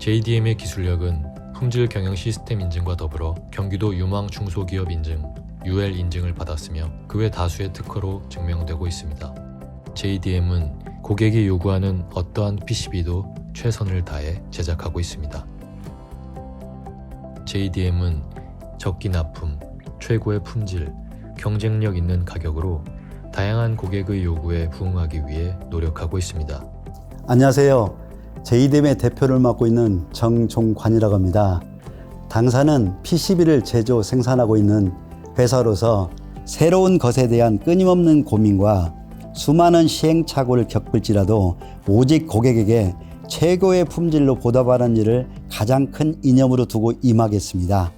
JDM의 기술력은 품질 경영 시스템 인증과 더불어 경기도 유망 중소기업 인증 UL 인증을 받았으며 그 외 다수의 특허로 증명되고 있습니다. JDM은 고객이 요구하는 어떠한 PCB도 최선을 다해 제작하고 있습니다. JDM은 적기 납품, 최고의 품질, 경쟁력 있는 가격으로 다양한 고객의 요구에 부응하기 위해 노력하고 있습니다. 안녕하세요. 제이뎀의 대표를 맡고 있는 정종관이라고 합니다. 당사는 PCB를 제조 생산하고 있는 회사로서 새로운 것에 대한 끊임없는 고민과 수많은 시행착오를 겪을지라도 오직 고객에게 최고의 품질로 보답하는 일을 가장 큰 이념으로 두고 임하겠습니다.